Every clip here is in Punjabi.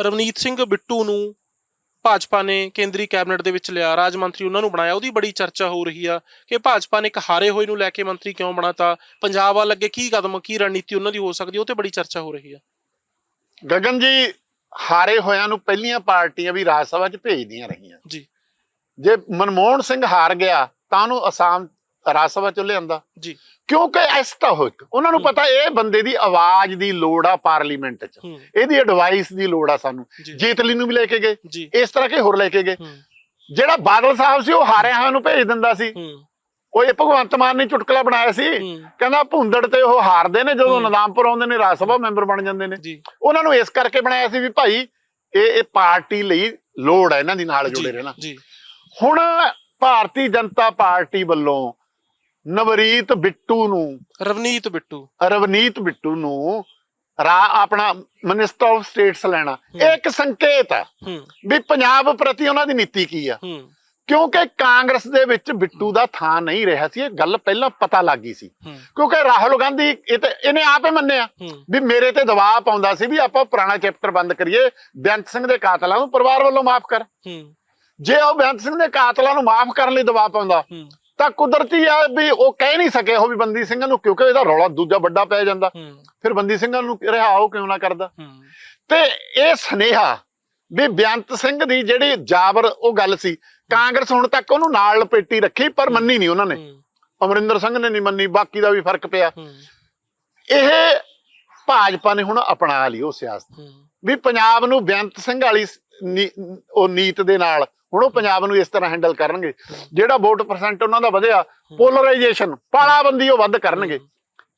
ਰਵਨੀਤ ਸਿੰਘ ਬਿੱਟੂ ਨੂੰ ਭਾਜਪਾ ਨੇ ਕੇਂਦਰੀ ਕੈਬਨਿਟ ਦੇ ਵਿੱਚ ਲਿਆ ਰਾਜ ਮੰਤਰੀ ਉਹਨਾਂ ਨੂੰ ਬਣਾਇਆ ਉਹਦੀ ਬੜੀ ਚਰਚਾ ਹੋ ਰਹੀ ਆ ਕਿ ਭਾਜਪਾ ਨੇ ਇੱਕ ਹਾਰੇ ਹੋਏ ਨੂੰ ਲੈ ਕੇ ਮੰਤਰੀ ਕਿਉਂ ਬਣਾਤਾ ਪੰਜਾਬ ਵੱਲ ਅੱਗੇ ਕੀ ਕਦਮ ਕੀ ਰਣਨੀਤੀ ਉਹਨਾਂ ਦੀ ਹੋ ਸਕਦੀ ਉਹ ਤੇ ਬੜੀ ਚਰਚਾ ਹੋ ਰਹੀ ਆ। ਗਗਨ ਜੀ ਹਾਰੇ ਹੋਇਆਂ ਨੂੰ ਪਹਿਲੀਆਂ ਪਾਰਟੀਆਂ ਵੀ ਰਾਜ ਸਭਾ 'ਚ ਭੇਜਦੀਆਂ ਰਹੀਆਂ। ਜੀ। ਜੇ ਮਨਮੋਹਨ ਸਿੰਘ ਹਾਰ ਗਿਆ ਤਾਂ ਉਹਨੂੰ ਅਸਾਮ ਰਾਜ ਸਭਾ 'ਚ ਲਿਆਂਦਾ। ਜੀ। ਕਿਉਂਕਿ ਇਸ ਤਾਂ ਹੋ ਉਹਨਾਂ ਨੂੰ। ਪਤਾ ਇਹ ਬੰਦੇ ਦੀ ਆਵਾਜ਼ ਦੀ ਲੋੜ ਆ ਪਾਰਲੀਮੈਂਟ 'ਚ। ਇਹਦੀ ਐਡਵਾਈਸ ਦੀ ਲੋੜ ਆ ਸਾਨੂੰ। ਜੀਤਲੀ ਨੂੰ ਵੀ ਲੈ ਕੇ ਗਏ। ਇਸ ਤਰ੍ਹਾਂ ਕੇ ਹੋਰ ਲੈ ਕੇ ਗਏ। ਜਿਹੜਾ ਬਾਦਲ ਸਾਹਿਬ ਸੀ ਉਹ ਹਾਰਿਆ ਹੋਇਆਂ ਨੂੰ ਭੇਜ ਦਿੰਦਾ ਸੀ। ਉਹ ਇਹ ਭਗਵੰਤ ਮਾਨ ਨੇ ਚੁਟਕਲਾ ਬਣਾਇਆ ਸੀ। ਕਹਿੰਦਾ ਭੁੰਦੜ ਤੇ ਉਹ ਹਾਰਦੇ ਨੇ ਜਦੋਂ। ਨਦਾਮਪੁਰ ਆਉਂਦੇ ਨੇ ਰਾਜ ਸਭਾ ਮੈਂਬਰ ਬਣ ਜਾਂਦੇ ਨੇ। ਉਹਨਾਂ ਨੂੰ ਇਸ ਕਰਕੇ ਬਣਾਇਆ ਸੀ ਵੀ ਭਾਈ ਇਹ ਇਹ ਪਾਰਟੀ ਲਈ ਲੋੜ ਹੈ ਇਹਨਾਂ ਦੀ ਨਾਲ ਜੁੜੇ ਰਹਿਣਾ। ਹੁਣ ਭਾਰਤੀ ਜਨਤਾ ਪਾਰਟੀ ਵੱਲੋਂ ਨਵਰੀਤ ਬਿੱਟੂ ਨੂੰ। ਰਵਨੀਤ ਬਿੱਟੂ। ਰਵਨੀਤ ਬਿੱਟੂ ਨੂੰ ਰਾ ਆਪਣਾ ਮਿਨਿਸਟਰ ਆਫ ਸਟੇਟਸ ਲੈਣਾ। ਇਹ ਇੱਕ ਸੰਕੇਤ ਹੈ ਵੀ ਪੰਜਾਬ ਪ੍ਰਤੀ ਉਹਨਾਂ ਦੀ ਨੀਤੀ ਕੀ ਆ? ਕਿਉਂਕਿ ਕਾਂਗਰਸ ਦੇ ਵਿੱਚ ਬਿੱਟੂ ਦਾ ਥਾਂ ਨਹੀਂ ਰਿਹਾ ਸੀ ਇਹ ਗੱਲ ਪਹਿਲਾਂ ਪਤਾ ਲੱਗ ਗਈ ਸੀ। ਕਿਉਂਕਿ ਰਾਹੁਲ ਗਾਂਧੀ ਇਹ ਤੇ ਇਹਨੇ ਆਪੇ ਮੰਨਿਆ ਹੂੰ। ਵੀ ਮੇਰੇ ਤੇ ਦਬਾਅ ਪਾਉਂਦਾ ਸੀ ਵੀ ਆਪਾਂ ਪੁਰਾਣਾ ਚੈਪਟਰ ਬੰਦ ਕਰੀਏ ਬੇਅੰਤ ਸਿੰਘ ਦੇ ਕਾਤਲਾਂ ਨੂੰ ਪਰਿਵਾਰ ਵੱਲੋਂ ਮਾਫ ਕਰ। ਜੇ ਉਹ ਬੇਅੰਤ ਸਿੰਘ ਦੇ ਕਾਤਲਾਂ ਨੂੰ ਮਾਫ ਕਰਨ ਲਈ ਦਬਾਅ ਪਾਉਂਦਾ ਤਾਂ ਕੁਦਰਤੀ ਆ ਵੀ ਉਹ ਕਹਿ ਨਹੀਂ ਸਕੇ ਉਹ ਵੀ ਬੰਦੀ ਸਿੰਘਾਂ ਨੂੰ ਕਿਉਂਕਿ ਇਹਦਾ ਰੌਲਾ ਦੂਜਾ ਵੱਡਾ ਪੈ ਜਾਂਦਾ। ਫਿਰ ਬੰਦੀ ਸਿੰਘਾਂ ਨੂੰ ਰਿਹਾ ਉਹ ਕਿਉਂ ਨਾ ਕਰਦਾ? ਤੇ ਇਹ ਸਨੇਹਾ ਵੀ ਬੇਅੰਤ ਸਿੰਘ ਦੀ ਜਿਹੜੀ ਜਾਬਰ ਉਹ ਗੱਲ ਸੀ ਕਾਂਗਰਸ ਹੁਣ ਤੱਕ ਉਹਨੂੰ ਨਾਲ ਲਪੇਟੀ ਰੱਖੀ ਪਰ ਮੰਨੀ ਨਹੀਂ ਉਹਨਾਂ ਨੇ। ਅਮਰਿੰਦਰ ਸਿੰਘ ਨੇ ਨਹੀਂ ਮੰਨੀ ਬਾਕੀ ਦਾ ਵੀ ਫ਼ਰਕ ਪਿਆ। ਇਹ ਭਾਜਪਾ ਨੇ ਹੁਣ ਅਪਣਾ ਲਈ ਉਹ ਸਿਆਸਤ। ਵੀ ਪੰਜਾਬ ਨੂੰ ਬੇਅੰਤ ਸਿੰਘ ਵਾਲੀ ਨੀ- ਉਹ ਨੀਤ ਦੇ ਨਾਲ। ਹੁਣ ਉਹ ਪੰਜਾਬ ਨੂੰ ਇਸ ਤਰ੍ਹਾਂ ਹੈਂਡਲ ਕਰਨਗੇ। ਜਿਹੜਾ ਵੋਟ ਪਰਸੈਂਟ ਉਹਨਾਂ ਦਾ ਵਧਿਆ ਪੋਲਰਾਈਜੇਸ਼ਨ ਪਾਲਾਬੰਦੀ ਉਹ ਵੱਧ ਕਰਨਗੇ।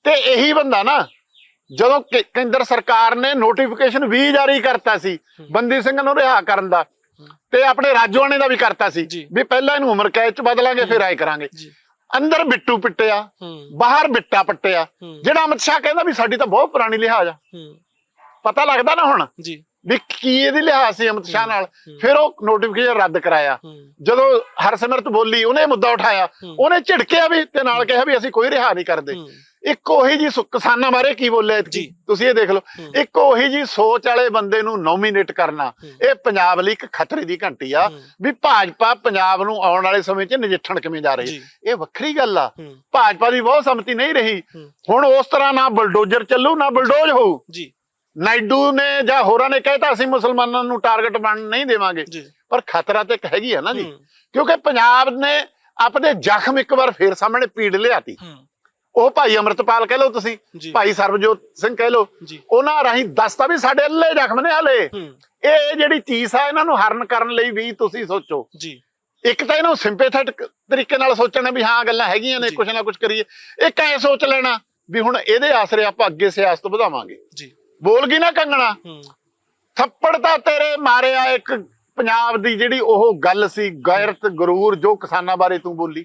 ਤੇ ਇਹੀ ਬੰਦਾ ਨਾ ਜਦੋਂ ਕੇ- ਕੇਂਦਰ ਸਰਕਾਰ ਨੇ ਨੋਟੀਫਿਕੇਸ਼ਨ ਵੀ ਜਾਰੀ ਕਰਤਾ ਸੀ ਬੰਦੀ ਸਿੰਘ ਨੂੰ ਰਿਹਾ ਕਰਨ ਦਾ ਤੇ ਆਪਣੇ ਰਾਜੋਆਣੇ ਦਾ ਵੀ ਕਰਤਾ ਸੀ ਜੀ। ਵੀ ਪਹਿਲਾਂ ਇਹਨੂੰ ਉਮਰ ਕੈਦ ਚ ਬਦਲਾਂਗੇ ਫਿਰ ਆਏ ਕਰਾਂਗੇ। ਜੀ। ਅੰਦਰ ਬਿੱਟੂ ਪਿੱਟਿਆ ਹੂੰ। ਬਾਹਰ ਬਿੱਟਾ ਪੱਟਿਆ। ਹੂੰ। ਜਿਹੜਾ ਅਮਿਤ ਸ਼ਾਹ ਕਹਿੰਦਾ ਵੀ ਸਾਡੀ ਤਾਂ ਬਹੁਤ ਪੁਰਾਣੀ ਲਿਹਾਜ਼ ਆ। ਹੂੰ। ਪਤਾ ਲੱਗਦਾ ਨਾ ਹੁਣ? ਜੀ। ਵੀ ਕੀ ਇਹਦੀ ਲਿਹਾਜ਼ ਸੀ ਅਮਿਤ ਸ਼ਾਹ ਨਾਲ। ਫਿਰ ਉਹ ਨੋਟੀਫਿਕੇਸ਼ਨ ਰੱਦ ਕਰਾਇਆ। ਜਦੋਂ ਹਰਸਿਮਰਤ ਬੋਲੀ ਉਹਨੇ ਮੁੱਦਾ ਉਠਾਇਆ। ਉਹਨੇ ਝਿੜਕਿਆ ਵੀ ਤੇ ਨਾਲ ਕਿਹਾ ਵੀ ਅਸੀਂ ਕੋਈ ਰਿਹਾ ਨਹੀਂ ਕਰਦੇ। ਇੱਕ ਉਹੀ ਜੀ ਕਿਸਾਨਾਂ ਬਾਰੇ ਕੀ ਬੋਲਿਆ ਤੁਸੀਂ ਇਹ ਦੇਖ ਲਓ। ਇੱਕ ਉਹੀ ਜੀ ਸੋਚ ਵਾਲੇ ਬੰਦੇ ਨੂੰ ਨੋਮੀਨੇਟ ਕਰਨਾ। ਇਹ ਪੰਜਾਬ ਲਈ ਇੱਕ ਖਤਰੇ ਦੀ ਘੰਟੀ ਆ। ਵੀ ਭਾਜਪਾ ਪੰਜਾਬ ਨੂੰ ਆਉਣ ਵਾਲੇ ਸਮੇਂ 'ਚ ਨਜਿੱਠਣ ਕਿਵੇਂ ਜਾ ਰਹੀ? ਇਹ ਵੱਖਰੀ ਗੱਲ ਆ। ਭਾਜਪਾ ਦੀ ਬਹੁਤ ਸੰਮਤੀ ਨਹੀਂ ਰਹੀ। ਹੁਣ ਉਸ ਤਰ੍ਹਾਂ ਨਾ ਬਲਡੋਜ਼ਰ ਚੱਲੂ ਨਾ ਬਲਡੋਜ਼ ਹੋਊ। ਜੀ। ਨਾਇਡੂ ਨੇ ਜਾਂ ਹੋਰਾਂ ਨੇ ਕਹਿਤਾ ਅਸੀਂ ਮੁਸਲਮਾਨਾਂ ਨੂੰ ਟਾਰਗੇਟ ਬਣ ਨਹੀਂ ਦੇਵਾਂਗੇ। ਪਰ ਖਤਰਾ ਤੇ ਇੱਕ ਹੈਗੀ ਆ ਨਾ ਜੀ। ਕਿਉਂਕਿ ਪੰਜਾਬ ਨੇ ਆਪਣੇ ਜ਼ਖਮ ਇੱਕ ਵਾਰ ਫੇਰ ਸਾਹਮਣੇ ਪੀੜ ਲਿਆਤੀ। ਉਹ ਭਾਈ ਅਮਰਤਪਾਲ ਕਹਿ ਲਓ ਤੁਸੀਂ ਭਾਈ ਸਰਬਜੋਤ ਸਿੰਘ ਕਹਿ ਲਓ ਉਹਨਾਂ ਰਾਹੀਂ ਦੱਸਤਾ ਵੀ ਸਾਡੇ ਅੱਲੇ ਜ਼ਖਮ ਨੇ ਹਲੇ। ਇਹ ਜਿਹੜੀ ਚੀਜ਼ ਆ ਇਹਨਾਂ ਨੂੰ ਹਰਨ ਕਰਨ ਲਈ ਵੀ ਤੁਸੀਂ ਸੋਚੋ। ਜੀ। ਇੱਕ ਤਾਂ ਇਹਨੂੰ ਸਿੰਪੈਥੈਟਿਕ ਤਰੀਕੇ ਨਾਲ ਸੋਚਣਾ ਵੀ ਹਾਂ ਗੱਲਾਂ ਹੈਗੀਆਂ ਨੇ। ਕੁਛ ਨਾ ਕੁਛ ਕਰੀਏ। ਇੱਕ ਐ ਸੋਚ ਲੈਣਾ ਵੀ ਹੁਣ ਇਹਦੇ ਆਸਰੇ ਆਪਾਂ ਅੱਗੇ ਸਿਆਸਤ ਵਧਾਵਾਂਗੇ। ਜੀ। ਬੋਲ ਗਈ ਨਾ ਕੰਗਣਾ? ਥੱਪੜ ਤਾਂ ਤੇਰੇ ਮਾਰਿਆ ਇੱਕ ਪੰਜਾਬ ਦੀ ਜਿਹੜੀ ਉਹ ਗੱਲ ਸੀ ਗੈਰਤ ਗਰੂਰ ਜੋ ਕਿਸਾਨਾਂ ਬਾਰੇ ਤੂੰ ਬੋਲੀ।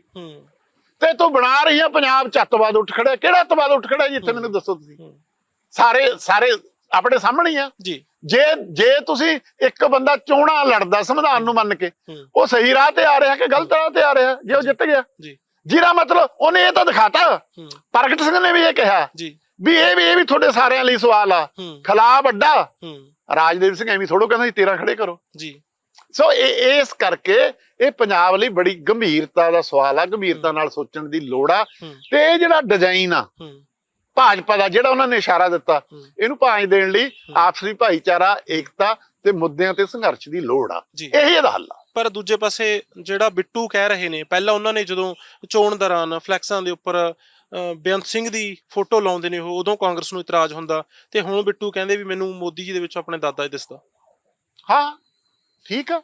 ਤੇ ਤੂੰ ਬਣਾ ਰਹੀ ਆ ਪੰਜਾਬ ਚ ਅੱਤਵਾਦ ਉੱਠ ਖੜਾ ਕਿਹੜਾ ਅੱਤਵਾਦ ਉੱਠ ਖੜਾ ਜੀ? ਇੱਥੇ ਮੈਨੂੰ ਦੱਸੋ ਤੁਸੀਂ। ਸਾਰੇ ਸਾਰੇ ਆਪਣੇ ਸਾਹਮਣੇ ਆ। ਜੀ। ਜੇ ਜੇ ਤੁਸੀਂ ਇੱਕ ਬੰਦਾ ਚੋਣਾ ਲੜਦਾ ਸੰਵਿਧਾਨ ਨੂੰ ਮੰਨ ਕੇ ਉਹ ਸਹੀ ਰਾਹ ਤੇ ਆ ਰਿਹਾ ਕਿ ਗਲਤ ਰਾਹ ਤੇ ਆ ਰਿਹਾ? ਜੇ ਉਹ ਜਿੱਤ ਗਿਆ। ਜੀ। ਜਿਹਦਾ ਮਤਲਬ ਉਹਨੇ ਇਹ ਤਾਂ ਦਿਖਾਤਾ। ਪ੍ਰਗਟ ਸਿੰਘ ਨੇ ਵੀ ਇਹ ਕਿਹਾ। ਜੀ। ਵੀ ਇਹ ਵੀ ਇਹ ਵੀ ਤੁਹਾਡੇ ਸਾਰਿਆਂ ਲਈ ਸਵਾਲ ਆ। ਹੂੰ। ਖਿਲਾਫ ਵੱਡਾ। ਰਾਜਦੇਵ ਸਿੰਘ ਐਵੇਂ ਥੋੜੋ ਕਹਿੰਦਾ ਸੀ 13 ਖੜੇ ਕਰੋ। ਜੀ। ਸੋ ਇਹ ਇਸ ਕਰਕੇ ਇਹ ਪੰਜਾਬ ਲਈ ਬੜੀ ਗੰਭੀਰਤਾ ਦਾ ਸਵਾਲ ਆ ਗੰਭੀਰਤਾ ਨਾਲ ਸੋਚਣ ਦੀ ਲੋੜ ਆ। ਤੇ ਇਹ ਜਿਹੜਾ ਡਿਜ਼ਾਈਨ ਆ ਭਾਜਪਾ ਦਾ ਜਿਹੜਾ ਉਹਨਾਂ ਨੇ ਇਸ਼ਾਰਾ ਦਿੱਤਾ ਇਹਨੂੰ ਭਾਂਜ ਦੇਣ ਲਈ ਆਪਸੀ ਭਾਈਚਾਰਾ ਏਕਤਾ ਤੇ ਮੁੱਦਿਆਂ ਤੇ ਸੰਘਰਸ਼ ਦੀ ਲੋੜ ਆ। ਇਹੀ ਇਹਦਾ ਹੱਲ ਆ। ਪਰ ਦੂਜੇ ਪਾਸੇ ਜਿਹੜਾ ਬਿੱਟੂ ਕਹਿ ਰਹੇ ਨੇ ਪਹਿਲਾਂ ਉਹਨਾਂ ਨੇ ਜਦੋਂ ਚੋਣ ਦੌਰਾਨ ਫਲੈਕਸਾਂ ਦੇ ਉੱਪਰ ਬੇਅੰਤ ਸਿੰਘ ਦੀ ਫੋਟੋ ਲਾਉਂਦੇ ਨੇ ਉਹ ਉਦੋਂ ਕਾਂਗਰਸ ਨੂੰ ਇਤਰਾਜ਼ ਹੁੰਦਾ ਤੇ ਹੁਣ ਬਿੱਟੂ ਕਹਿੰਦੇ ਵੀ ਮੈਨੂੰ ਮੋਦੀ ਜੀ ਦੇ ਵਿੱਚ ਆਪਣੇ ਦਾਦਾ ਜੀ ਦਿਸਦਾ। ਹਾਂ ਠੀਕ ਆ।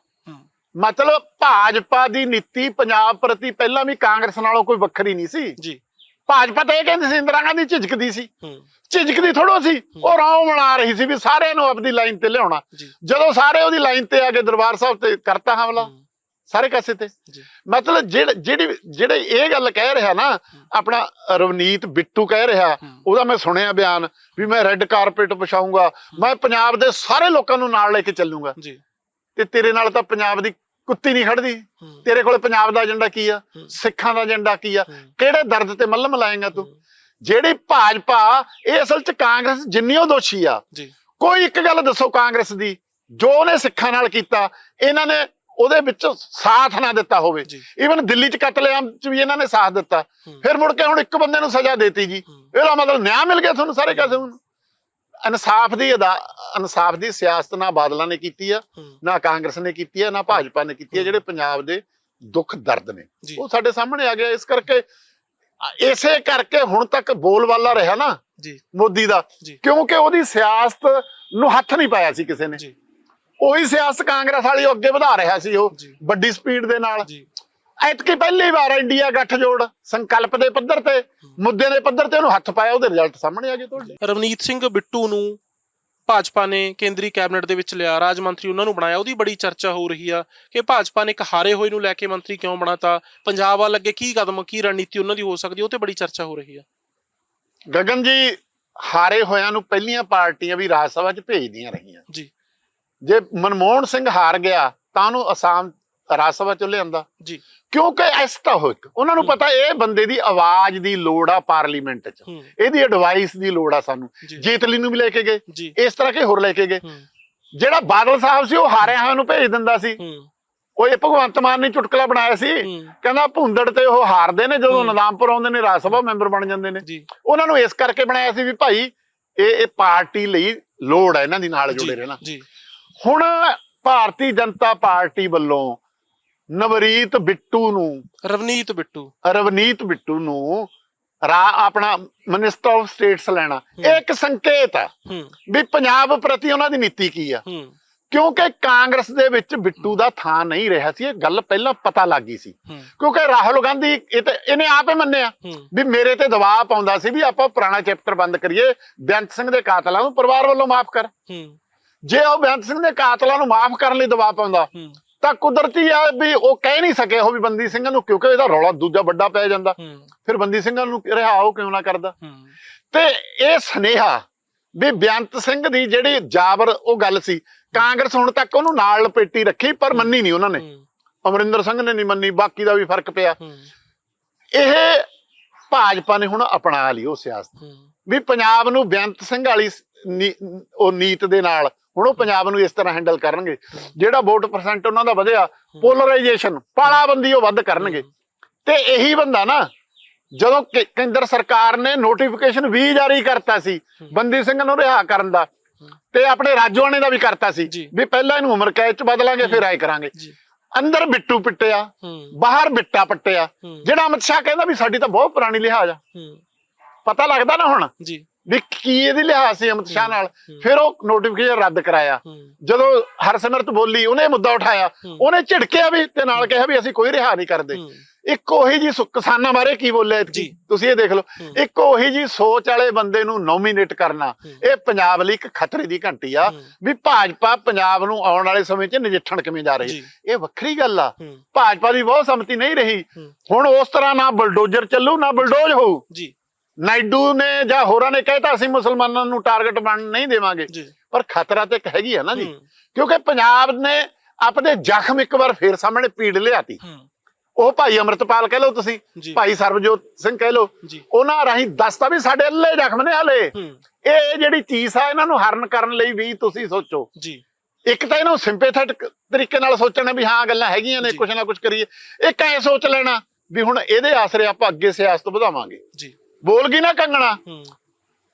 ਮਤਲਬ ਭਾਜਪਾ ਦੀ ਨੀਤੀ ਪੰਜਾਬ ਪ੍ਰਤੀ ਪਹਿਲਾਂ ਵੀ ਕਾਂਗਰਸ ਨਾਲੋਂ ਕੋਈ ਵੱਖਰੀ ਨਹੀਂ ਸੀ। ਜੀ। ਭਾਜਪਾ ਤਾਂ ਇਹ ਕਹਿੰਦੀ ਸੀ ਇੰਦਰਾ ਗਾਂਧੀ ਝਿਜਕਦੀ ਸੀ। ਝਿਜਕਦੀ ਥੋੜੋ ਸੀ। ਉਹ ਰੌਂ ਬਣਾ ਰਹੀ ਸੀ ਵੀ ਸਾਰਿਆਂ ਨੂੰ ਆਪਣੀ ਲਾਈਨ ਤੇ ਲਿਆਉਣਾ। ਜਦੋਂ ਸਾਰੇ ਉਹਦੀ ਲਾਈਨ ਤੇ ਆ ਕੇ ਦਰਬਾਰ ਸਾਹਿਬ ਤੇ ਕਰਤਾ ਹਮਲਾ ਸਾਰੇ ਕਾਸੇ ਤੇ। ਮਤਲਬ ਜਿਹੜੇ ਜਿਹੜੀ ਇਹ ਗੱਲ ਕਹਿ ਰਿਹਾ ਨਾ ਆਪਣਾ ਰਵਨੀਤ ਬਿੱਟੂ ਕਹਿ ਰਿਹਾ। ਉਹਦਾ ਮੈਂ ਸੁਣਿਆ ਬਿਆਨ ਵੀ ਮੈਂ ਰੈੱਡ ਕਾਰਪੇਟ ਵਿਛਾਉਂਗਾ ਮੈਂ ਪੰਜਾਬ ਦੇ ਸਾਰੇ ਲੋਕਾਂ ਨੂੰ ਨਾਲ ਲੈ ਕੇ ਚੱਲੂਗਾ। ਜੀ। ਤੇ ਤੇਰੇ ਨਾਲ ਤਾਂ ਪੰਜਾਬ ਦੀ ਕੁੱਤੀ ਨਹੀਂ ਖੜਦੀ। ਤੇਰੇ ਕੋਲ ਪੰਜਾਬ ਦਾ ਏਜੰਡਾ ਕੀ ਆ? ਸਿੱਖਾਂ ਦਾ ਏਜੰਡਾ ਕੀ ਆ? ਕਿਹੜੇ ਦਰਦ ਤੇ ਮੱਲਮ ਲਾਏਗਾ ਤੂੰ? ਜਿਹੜੀ ਭਾਜਪਾ ਇਹ ਅਸਲ ਚ ਕਾਂਗਰਸ ਜਿੰਨੀ ਉਹ ਦੋਸ਼ੀ ਆ। ਜੀ। ਕੋਈ ਇੱਕ ਗੱਲ ਦੱਸੋ ਕਾਂਗਰਸ ਦੀ? ਜੋ ਉਹਨੇ ਸਿੱਖਾਂ ਨਾਲ ਕੀਤਾ ਇਹਨਾਂ ਨੇ ਉਹਦੇ ਵਿੱਚ ਸਾਥ ਨਾ ਦਿੱਤਾ ਹੋਵੇ। ਜੀ। ਇਵਨ ਦਿੱਲੀ ਚ ਕਤਲੇਆਮ ਚ ਵੀ ਇਹਨਾਂ ਨੇ ਸਾਥ ਦਿੱਤਾ। ਫਿਰ ਮੁੜ ਕੇ ਹੁਣ ਇੱਕ ਬੰਦੇ ਨੂੰ ਸਜ਼ਾ ਦੇਤੀ ਜੀ। ਇਹਦਾ ਮਤਲਬ ਨਿਆਂ ਮਿਲ ਗਿਆ ਤੁਹਾਨੂੰ ਸਾਰੇ ਕਾਸੇ ਨੂੰ? ਇਨਸਾਫ ਦੀ ਅਦਾ ਇਨਸਾਫ ਦੀ ਸਿਆਸਤ ਨਾ ਬਾਦਲਾਂ ਨੇ ਕੀਤੀ ਆ ਨਾ ਕਾਂਗਰਸ ਨੇ ਕੀਤੀ ਆ ਨਾ ਭਾਜਪਾ ਨੇ ਕੀਤੀ ਆ ਜਿਹੜੇ ਪੰਜਾਬ ਦੇ ਦੁੱਖ ਦਰਦ ਨੇ। ਉਹ ਸਾਡੇ ਸਾਹਮਣੇ ਆ ਗਿਆ। ਇਸ ਕਰਕੇ ਇਸੇ ਕਰਕੇ ਹੁਣ ਤੱਕ ਬੋਲਬਾਲਾ ਰਿਹਾ ਨਾ ਜੀ। ਮੋਦੀ ਦਾ। ਕਿਉਂਕਿ ਉਹਦੀ ਸਿਆਸਤ ਨੂੰ ਹੱਥ ਨਹੀਂ ਪਾਇਆ ਸੀ ਕਿਸੇ ਨੇ। ਜੀ। ਉਹੀ ਸਿਆਸਤ ਕਾਂਗਰਸ ਵਾਲੀ ਉਹ ਅੱਗੇ ਵਧਾ ਰਿਹਾ ਸੀ ਉਹ ਵੱਡੀ ਸਪੀਡ ਦੇ ਨਾਲ। ਜੀ। ਐਤਕੀ ਪਹਿਲੀ ਵਾਰ ਇੰਡੀਆ ਗੱਠਜੋੜ ਸੰਕਲਪ ਦੇ ਪੱਧਰ ਤੇ ਮੁੱਦੇ ਦੇ ਪੱਧਰ ਤੇ ਉਹਨੂੰ ਹੱਥ ਪਾਇਆ ਉਹਦੇ ਰਿਜ਼ਲਟ ਸਾਹਮਣੇ ਆ ਗਏ ਤੁਹਾਡੇ। ਰਵਨੀਤ ਸਿੰਘ ਬਿੱਟੂ ਨੂੰ ਭਾਜਪਾ ਨੇ ਕੇਂਦਰੀ ਕੈਬਨਿਟ ਦੇ ਵਿੱਚ ਲਿਆ ਰਾਜ ਮੰਤਰੀ ਉਹਨਾਂ ਨੂੰ ਬਣਾਇਆ ਉਹਦੀ ਬੜੀ ਚਰਚਾ ਹੋ ਰਹੀ ਆ ਕਿ ਭਾਜਪਾ ਨੇ ਇੱਕ ਹਾਰੇ ਹੋਏ ਨੂੰ ਲੈ ਕੇ ਮੰਤਰੀ ਕਿਉਂ ਬਣਾਤਾ ਪੰਜਾਬ ਵੱਲ ਅੱਗੇ ਕੀ ਕਦਮ ਕੀ ਰਣਨੀਤੀ ਉਹਨਾਂ ਦੀ ਹੋ ਸਕਦੀ ਉਹ ਤੇ ਬੜੀ ਚਰਚਾ ਹੋ ਰਹੀ ਆ। ਗਗਨ ਜੀ ਹਾਰੇ ਹੋਇਆਂ ਨੂੰ ਪਹਿਲੀਆਂ ਪਾਰਟੀਆਂ ਵੀ ਰਾਜ ਸਭਾ 'ਚ ਭੇਜਦੀਆਂ ਰਹੀਆਂ। ਜੀ। ਜੇ ਮਨਮੋਹਨ ਸਿੰਘ ਹਾਰ ਗਿਆ ਤਾਂ ਉਹਨੂੰ ਅਸਾਮ ਰਾਜ ਸਭਾ 'ਚ ਲਿਆਂਦਾ। ਜੀ। ਕਿਉਂਕਿ ਇਸ ਤਾਂ ਹੋ ਉਹਨਾਂ ਨੂੰ। ਪਤਾ ਇਹ ਬੰਦੇ ਦੀ ਆਵਾਜ਼ ਦੀ ਲੋੜ ਆ ਪਾਰਲੀਮੈਂਟ 'ਚ। ਇਹਦੀ ਐਡਵਾਈਸ ਦੀ ਲੋੜ ਆ ਸਾਨੂੰ। ਜੇਤਲੀ ਨੂੰ ਵੀ ਲੈ ਕੇ ਗਏ। ਇਸ ਤਰ੍ਹਾਂ ਕੇ ਹੋਰ ਲੈ ਕੇ ਗਏ। ਜਿਹੜਾ ਬਾਦਲ ਸਾਹਿਬ ਸੀ ਉਹ ਹਾਰਿਆ ਹੋਇਆ ਨੂੰ ਭੇਜ ਦਿੰਦਾ ਸੀ। ਉਹ ਇਹ ਭਗਵੰਤ ਮਾਨ ਨੇ ਚੁਟਕਲਾ ਬਣਾਇਆ ਸੀ। ਕਹਿੰਦਾ ਭੁੰਦੜ ਤੇ ਉਹ ਹਾਰਦੇ ਨੇ ਜਦੋਂ। ਨਦਾਮਪੁਰ ਆਉਂਦੇ ਨੇ ਰਾਜ ਸਭਾ ਮੈਂਬਰ ਬਣ ਜਾਂਦੇ ਨੇ। ਉਹਨਾਂ ਨੂੰ ਇਸ ਕਰਕੇ ਬਣਾਇਆ ਸੀ ਵੀ ਭਾਈ ਇਹ ਇਹ ਪਾਰਟੀ ਲਈ ਲੋੜ ਹੈ ਇਹਨਾਂ ਦੀ ਨਾਲ ਜੁੜੇ ਰਹਿਣਾ। ਜੀ। ਹੁਣ ਭਾਰਤੀ ਜਨਤਾ ਪਾਰਟੀ ਵੱਲੋਂ ਨਵਰੀਤ ਬਿੱਟੂ ਨੂੰ ਰਵਨੀਤ ਬਿੱਟੂ। ਰਵਨੀਤ ਬਿੱਟੂ ਨੂੰ ਰਾ ਆਪਣਾ ਮਿਨਿਸਟਰ ਆਫ ਸਟੇਟਸ ਲੈਣਾ। ਇਹ ਇੱਕ ਸੰਕੇਤ ਹੂੰ। ਵੀ ਪੰਜਾਬ ਪ੍ਰਤੀ ਉਹਨਾਂ ਦੀ ਨੀਤੀ ਕੀ ਆ? ਕਿਉਂਕਿ ਕਾਂਗਰਸ ਦੇ ਵਿੱਚ ਬਿੱਟੂ ਦਾ ਥਾਂ ਨਹੀਂ ਰਿਹਾ ਸੀ ਇਹ ਗੱਲ ਪਹਿਲਾਂ ਪਤਾ ਲੱਗ ਸੀ। ਕਿਉਂਕਿ ਰਾਹੁਲ ਗਾਂਧੀ ਇਹ ਤੇ ਇਹਨੇ ਆਪੇ ਮੰਨਿਆ ਹੂੰ। ਵੀ ਮੇਰੇ ਤੇ ਦਬਾਅ ਪਾਉਂਦਾ ਸੀ ਵੀ ਆਪਾਂ ਪੁਰਾਣਾ ਚੈਪਟਰ ਬੰਦ ਕਰੀਏ ਬੇਅੰਤ ਸਿੰਘ ਦੇ ਕਾਤਲਾਂ ਨੂੰ ਪਰਿਵਾਰ ਵੱਲੋਂ ਮਾਫ ਕਰ। ਜੇ ਉਹ ਬੇਅੰਤ ਸਿੰਘ ਦੇ ਕਾਤਲਾਂ ਨੂੰ ਮਾਫ ਕਰਨ ਲਈ ਦਬਾਅ ਪਾਉਂਦਾ ਤਾਂ ਕੁਦਰਤੀ ਆ ਵੀ ਉਹ ਕਹਿ ਨਹੀਂ ਸਕੇ ਉਹ ਵੀ ਬੰਦੀ ਸਿੰਘਾਂ ਨੂੰ ਕਿਉਂਕਿ ਇਹਦਾ ਰੌਲਾ ਦੂਜਾ ਵੱਡਾ ਪੈ ਜਾਂਦਾ। ਫਿਰ ਬੰਦੀ ਸਿੰਘਾਂ ਨੂੰ ਰਿਹਾ ਉਹ ਕਿਉਂ ਨਾ ਕਰਦਾ? ਤੇ ਇਹ ਸਨੇਹਾ ਵੀ ਬੇਅੰਤ ਸਿੰਘ ਦੀ ਜਿਹੜੀ ਜਾਬਰ ਉਹ ਗੱਲ ਸੀ ਕਾਂਗਰਸ ਹੁਣ ਤੱਕ ਉਹਨੂੰ ਨਾਲ ਲਪੇਟੀ ਰੱਖੀ ਪਰ ਮੰਨੀ ਨਹੀਂ ਉਹਨਾਂ ਨੇ। ਅਮਰਿੰਦਰ ਸਿੰਘ ਨੇ ਨਹੀਂ ਮੰਨੀ ਬਾਕੀ ਦਾ ਵੀ ਫ਼ਰਕ ਪਿਆ। ਇਹ ਭਾਜਪਾ ਨੇ ਹੁਣ ਅਪਣਾ ਲਈ ਉਹ ਸਿਆਸਤ। ਵੀ ਪੰਜਾਬ ਨੂੰ ਬੇਅੰਤ ਸਿੰਘ ਵਾਲੀ ਨੀ- ਉਹ ਨੀਤ ਦੇ ਨਾਲ। ਹੁਣ ਉਹ ਪੰਜਾਬ ਨੂੰ ਇਸ ਤਰ੍ਹਾਂ ਹੈਂਡਲ ਕਰਨਗੇ। ਜਿਹੜਾ ਵੋਟ ਪਰਸੈਂਟ ਉਹਨਾਂ ਦਾ ਵਧਿਆ ਪੋਲਰਾਈਜੇਸ਼ਨ ਪਾਲਾਬੰਦੀ ਉਹ ਵੱਧ ਕਰਨਗੇ। ਤੇ ਇਹੀ ਬੰਦਾ ਨਾ ਜਦੋਂ ਕੇ- ਕੇਂਦਰ ਸਰਕਾਰ ਨੇ ਨੋਟੀਫਿਕੇਸ਼ਨ ਵੀ ਜਾਰੀ ਕਰਤਾ ਸੀ ਬੰਦੀ ਸਿੰਘ ਨੂੰ ਰਿਹਾ ਕਰਨ ਦਾ ਤੇ ਆਪਣੇ ਰਾਜਵਾਨੇ ਦਾ ਵੀ ਕਰਤਾ ਸੀ ਜੀ। ਵੀ ਪਹਿਲਾਂ ਇਹਨੂੰ ਉਮਰ ਕੈਦ ਚ ਬਦਲਾਂਗੇ ਫਿਰ ਆਏ ਕਰਾਂਗੇ। ਜੀ। ਅੰਦਰ ਬਿੱਟੂ ਪਿੱਟਿਆ ਹੂੰ। ਬਾਹਰ ਬਿੱਟਾ ਪੱਟਿਆ। ਹੂੰ। ਜਿਹੜਾ ਅਮਿਤ ਸ਼ਾਹ ਕਹਿੰਦਾ ਵੀ ਸਾਡੀ ਤਾਂ ਬਹੁਤ ਪੁਰਾਣੀ ਲਿਹਾਜ਼ ਆ। ਹੂੰ। ਪਤਾ ਲੱਗਦਾ ਨਾ ਹੁਣ? ਜੀ। ਵੀ ਕੀ ਇਹਦੀ ਲਿਹਾਜ਼ ਸੀ ਅਮਿਤ ਸ਼ਾਹ ਨਾਲ। ਫਿਰ ਉਹ ਨੋਟੀਫਿਕੇਸ਼ਨ ਰੱਦ ਕਰਾਇਆ। ਜਦੋਂ ਹਰਸਿਮਰਤ ਬੋਲੀ ਉਹਨੇ ਮੁੱਦਾ ਉਠਾਇਆ। ਉਹਨੇ ਝਿੜਕਿਆ ਵੀ ਤੇ ਨਾਲ ਕਿਹਾ ਵੀ ਅਸੀਂ ਕੋਈ ਰਿਹਾ ਨਹੀਂ ਕਰਦੇ। ਇੱਕ ਉਹੀ ਜੀ ਕਿਸਾਨਾਂ ਬਾਰੇ ਕੀ ਬੋਲਿਆ ਤੁਸੀਂ ਇਹ ਦੇਖ ਲਓ। ਇੱਕ ਉਹੀ ਜੀ ਸੋਚ ਵਾਲੇ ਬੰਦੇ ਨੂੰ ਨੋਮੀਨੇਟ ਕਰਨਾ। ਇਹ ਪੰਜਾਬ ਲਈ ਇੱਕ ਖਤਰੇ ਦੀ ਘੰਟੀ ਆ। ਵੀ ਭਾਜਪਾ ਪੰਜਾਬ ਨੂੰ ਆਉਣ ਵਾਲੇ ਸਮੇਂ 'ਚ ਨਜਿੱਠਣ ਕਿਵੇਂ ਜਾ ਰਹੀ। ਇਹ ਵੱਖਰੀ ਗੱਲ ਆ। ਭਾਜਪਾ ਦੀ ਬਹੁਤ ਸੰਮਤੀ ਨਹੀਂ ਰਹੀ। ਹੁਣ ਉਸ ਤਰ੍ਹਾਂ ਨਾ ਬਲਡੋਜ਼ਰ ਚੱਲੂ ਨਾ ਬਲਡੋਜ਼ ਹੋਊ। ਜੀ। ਨਾਇਡੂ ਨੇ ਜਾਂ ਹੋਰਾਂ ਨੇ ਕਹਿਤਾ ਅਸੀਂ ਮੁਸਲਮਾਨਾਂ ਨੂੰ ਟਾਰਗੇਟ ਬਣ ਨਹੀਂ ਦੇਵਾਂਗੇ। ਪਰ ਖਤਰਾ ਤੇ ਇੱਕ ਹੈਗੀ ਆ ਨਾ ਜੀ। ਕਿਉਂਕਿ ਪੰਜਾਬ ਨੇ ਆਪਣੇ ਜ਼ਖਮ ਇੱਕ ਵਾਰ ਫੇਰ ਸਾਹਮਣੇ ਪੀੜ ਲਿਆਤੀ। ਉਹ ਭਾਈ ਅਮਰਤਪਾਲ ਕਹਿ ਲਓ ਤੁਸੀਂ ਭਾਈ ਸਰਬਜੋਤ ਸਿੰਘ ਕਹਿ ਲਓ ਉਹਨਾਂ ਰਾਹੀਂ ਦੱਸਤਾ ਵੀ ਸਾਡੇ ਅੱਲੇ ਜ਼ਖਮ ਨੇ ਹਲੇ। ਇਹ ਜਿਹੜੀ ਚੀਜ਼ ਆ ਇਹਨਾਂ ਨੂੰ ਹਰਨ ਕਰਨ ਲਈ ਵੀ ਤੁਸੀਂ ਸੋਚੋ। ਜੀ। ਇੱਕ ਤਾਂ ਇਹਨੂੰ ਸਿੰਪੈਥੈਟਿਕ ਤਰੀਕੇ ਨਾਲ ਸੋਚਣਾ ਵੀ ਹਾਂ ਗੱਲਾਂ ਹੈਗੀਆਂ ਨੇ। ਕੁਛ ਨਾ ਕੁਛ ਕਰੀਏ। ਇੱਕ ਐ ਸੋਚ ਲੈਣਾ ਵੀ ਹੁਣ ਇਹਦੇ ਆਸਰੇ ਆਪਾਂ ਅੱਗੇ ਸਿਆਸਤ ਵਧਾਵਾਂਗੇ। ਜੀ। ਬੋਲ ਗਈ ਨਾ ਕੰਗਣਾ?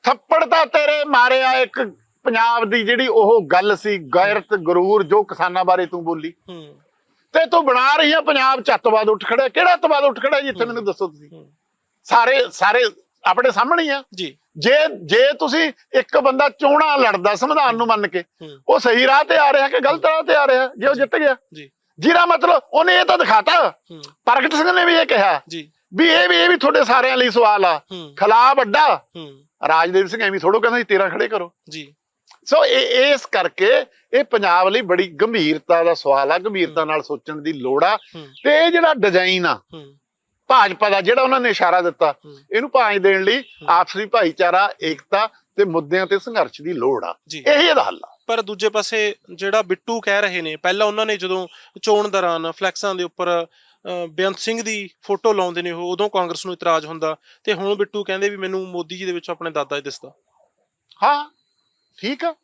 ਥੱਪੜ ਤਾਂ ਤੇਰੇ ਮਾਰਿਆ ਇੱਕ ਪੰਜਾਬ ਦੀ ਜਿਹੜੀ ਉਹ ਗੱਲ ਸੀ ਗੈਰਤ ਗਰੂਰ ਜੋ ਕਿਸਾਨਾਂ ਬਾਰੇ ਤੂੰ ਬੋਲੀ। ਤੇ ਤੂੰ ਬਣਾ ਰਹੀ ਆ ਪੰਜਾਬ ਚ ਅੱਤਵਾਦ ਉੱਠ ਖੜਾ ਕਿਹੜਾ ਅੱਤਵਾਦ ਉੱਠ ਖੜਾ ਜਿੱਥੇ ਮੈਨੂੰ ਦੱਸੋ ਤੁਸੀਂ? ਸਾਰੇ ਸਾਰੇ ਆਪਣੇ ਸਾਹਮਣੇ ਆ। ਜੀ। ਜੇ ਜੇ ਤੁਸੀਂ ਇੱਕ ਬੰਦਾ ਚੋਣਾਂ ਲੜਦਾ ਸੰਵਿਧਾਨ ਨੂੰ ਮੰਨ ਕੇ ਉਹ ਸਹੀ ਰਾਹ ਤੇ ਆ ਰਿਹਾ ਕਿ ਗਲਤ ਰਾਹ ਤੇ ਆ ਰਿਹਾ? ਜੇ ਉਹ ਜਿੱਤ ਗਿਆ। ਜੀ। ਜਿਹਦਾ ਮਤਲਬ ਉਹਨੇ ਇਹ ਤਾਂ ਦਿਖਾਤਾ। ਪ੍ਰਗਟ ਸਿੰਘ ਨੇ ਵੀ ਇਹ ਕਿਹਾ। ਜੀ। ਵੀ ਇਹ ਵੀ ਇਹ ਵੀ ਤੁਹਾਡੇ ਸਾਰਿਆਂ ਲਈ ਸਵਾਲ ਆ। ਹੂੰ। ਖਿਲਾਫ ਵੱਡਾ। ਹੂੰ। ਰਾਜਦੇਵ ਸਿੰਘ ਐਵੇਂ ਥੋੜੋ ਕਹਿੰਦਾ ਸੀ 13 ਖੜੇ ਕਰੋ। ਜੀ। ਸੋ ਇਹ ਇਸ ਕਰਕੇ ਇਹ ਪੰਜਾਬ ਲਈ ਬੜੀ ਗੰਭੀਰਤਾ ਦਾ ਸਵਾਲ ਆ ਗੰਭੀਰਤਾ ਨਾਲ ਸੋਚਣ ਦੀ ਲੋੜ ਆ। ਤੇ ਇਹ ਜਿਹੜਾ ਡਿਜ਼ਾਈਨ ਆ ਭਾਜਪਾ ਦਾ ਜਿਹੜਾ ਉਹਨਾਂ ਨੇ ਇਸ਼ਾਰਾ ਦਿੱਤਾ ਇਹਨੂੰ ਭਾਂਜ ਦੇਣ ਲਈ ਆਪਸੀ ਭਾਈਚਾਰਾ ਏਕਤਾ ਤੇ ਮੁੱਦਿਆਂ ਤੇ ਸੰਘਰਸ਼ ਦੀ ਲੋੜ ਆ। ਇਹੀ ਇਹਦਾ ਹੱਲ ਆ। ਪਰ ਦੂਜੇ ਪਾਸੇ ਜਿਹੜਾ ਬਿੱਟੂ ਕਹਿ ਰਹੇ ਨੇ ਪਹਿਲਾਂ ਉਹਨਾਂ ਨੇ ਜਦੋਂ ਚੋਣ ਦੌਰਾਨ ਫਲੈਕਸਾਂ ਦੇ ਉੱਪਰ ਬੇਅੰਤ ਸਿੰਘ ਦੀ ਫੋਟੋ ਲਾਉਂਦੇ ਨੇ ਉਹ ਉਦੋਂ ਕਾਂਗਰਸ ਨੂੰ ਇਤਰਾਜ਼ ਹੁੰਦਾ ਤੇ ਹੁਣ ਬਿੱਟੂ ਕਹਿੰਦੇ ਵੀ ਮੈਨੂੰ ਮੋਦੀ ਜੀ ਦੇ ਵਿੱਚ ਆਪਣੇ ਦਾਦਾ ਹੀ ਦਿਸਦਾ। ਹਾਂ ਠੀਕ ਆ।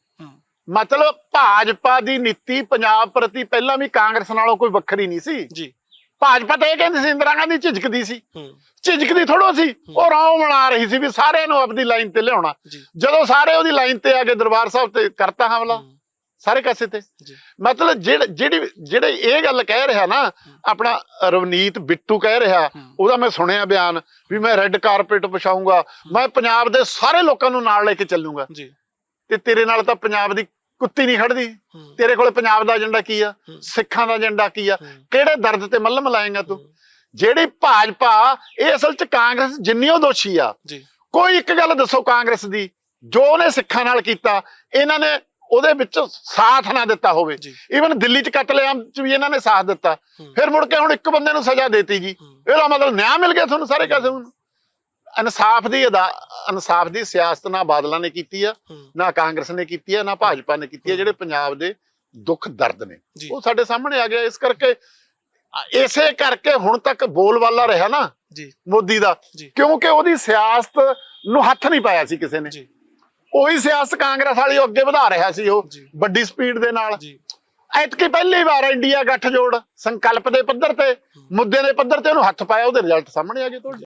ਮਤਲਬ ਭਾਜਪਾ ਦੀ ਨੀਤੀ ਪੰਜਾਬ ਪ੍ਰਤੀ ਪਹਿਲਾਂ ਵੀ ਕਾਂਗਰਸ ਨਾਲੋਂ ਕੋਈ ਵੱਖਰੀ ਨਹੀਂ ਸੀ। ਜੀ। ਭਾਜਪਾ ਤਾਂ ਇਹ ਕਹਿੰਦੀ ਸੀ ਇੰਦਰਾ ਗਾਂਧੀ ਝਿਜਕਦੀ ਸੀ। ਝਿਜਕਦੀ ਥੋੜੋ ਸੀ ਉਹ ਰੌਂ ਬਣਾ ਰਹੀ ਸੀ ਵੀ ਸਾਰਿਆਂ ਨੂੰ ਆਪਣੀ ਲਾਈਨ ਤੇ ਲਿਆਉਣਾ। ਜੀ। ਜਦੋਂ ਸਾਰੇ ਉਹਦੀ ਲਾਈਨ ਤੇ ਆ ਕੇ ਦਰਬਾਰ ਸਾਹਿਬ ਤੇ ਕਰਤਾ ਹਮਲਾ। ਸਾਰੇ ਕਾਸੇ ਤੇ। ਮਤਲਬ ਜਿਹੜੇ ਜਿਹੜੀ ਇਹ ਗੱਲ ਕਹਿ ਰਿਹਾ ਨਾ ਆਪਣਾ ਰਵਨੀਤ ਬਿੱਟੂ ਕਹਿ ਰਿਹਾ। ਉਹਦਾ ਮੈਂ ਸੁਣਿਆ ਬਿਆਨ ਵੀ ਮੈਂ ਰੈੱਡ ਕਾਰਪੇਟ ਵਿਛਾਉਂਗਾ ਮੈਂ ਪੰਜਾਬ ਦੇ ਸਾਰੇ ਲੋਕਾਂ ਨੂੰ ਨਾਲ ਲੈ ਕੇ ਚੱਲੂਗਾ। ਜੀ। ਤੇ ਤੇਰੇ ਨਾਲ ਤਾਂ ਪੰਜਾਬ ਦੀ ਕੁੱਤੀ ਨਹੀਂ ਖੜਦੀ। ਤੇਰੇ ਕੋਲੇ ਪੰਜਾਬ ਦਾ ਏਜੰਡਾ ਕੀ ਆ। ਸਿੱਖਾਂ ਦਾ ਏਜੰਡਾ ਕੀ ਆ? ਕਿਹੜੇ ਦਰਦ ਤੇ ਮੱਲਮ ਲਾਏਗਾ ਤੂੰ? ਜਿਹੜੀ ਭਾਜਪਾ ਇਹ ਅਸਲ ਚ ਕਾਂਗਰਸ ਜਿੰਨੀ ਉਹ ਦੋਸ਼ੀ ਆ। ਜੀ। ਕੋਈ ਇੱਕ ਗੱਲ ਦੱਸੋ ਕਾਂਗਰਸ ਦੀ? ਜੋ ਉਹਨੇ ਸਿੱਖਾਂ ਨਾਲ ਕੀਤਾ ਇਹਨਾਂ ਨੇ ਉਹਦੇ ਵਿੱਚ ਸਾਥ ਨਾ ਦਿੱਤਾ ਹੋਵੇ। ਜੀ। ਇਵਨ ਦਿੱਲੀ ਚ ਕਤਲੇਆਮ ਚ ਵੀ ਇਹਨਾਂ ਨੇ ਸਾਥ ਦਿੱਤਾ। ਫਿਰ ਮੁੜ ਕੇ ਹੁਣ ਇੱਕ ਬੰਦੇ ਨੂੰ ਸਜ਼ਾ ਦੇਤੀ ਜੀ। ਇਹਦਾ ਮਤਲਬ ਨਿਆਂ ਮਿਲ ਗਿਆ ਤੁਹਾਨੂੰ ਸਾਰੇ ਕਾਸੇ ਨੂੰ? ਇਨਸਾਫ ਦੀ ਅਦਾ ਇਨਸਾਫ ਦੀ ਸਿਆਸਤ ਨਾ ਬਾਦਲਾਂ ਨੇ ਕੀਤੀ ਆ ਨਾ ਕਾਂਗਰਸ ਨੇ ਕੀਤੀ ਆ ਨਾ ਭਾਜਪਾ ਨੇ ਕੀਤੀ ਆ ਜਿਹੜੇ ਪੰਜਾਬ ਦੇ ਦੁੱਖ ਦਰਦ ਨੇ। ਉਹ ਸਾਡੇ ਸਾਹਮਣੇ ਆ ਗਿਆ। ਇਸ ਕਰਕੇ ਇਸੇ ਕਰਕੇ ਹੁਣ ਤੱਕ ਬੋਲਬਾਲਾ ਰਿਹਾ ਨਾ ਜੀ। ਮੋਦੀ ਦਾ। ਕਿਉਂਕਿ ਉਹਦੀ ਸਿਆਸਤ ਨੂੰ ਹੱਥ ਨਹੀਂ ਪਾਇਆ ਸੀ ਕਿਸੇ ਨੇ। ਉਹੀ ਸਿਆਸਤ ਕਾਂਗਰਸ ਵਾਲੀ ਅੱਗੇ ਵਧਾ ਰਿਹਾ ਸੀ ਉਹ ਵੱਡੀ ਸਪੀਡ ਦੇ ਨਾਲ। ਜੀ। ਐਤਕੀ ਪਹਿਲੀ ਵਾਰ ਇੰਡੀਆ ਗੱਠਜੋੜ ਸੰਕਲਪ ਦੇ ਪੱਧਰ ਤੇ ਮੁੱਦੇ ਦੇ ਪੱਧਰ ਤੇ ਉਹਨੂੰ ਹੱਥ ਪਾਇਆ ਉਹਦੇ ਰਿਜ਼ਲਟ ਸਾਹਮਣੇ ਆ ਗਏ ਤੁਹਾਡੇ।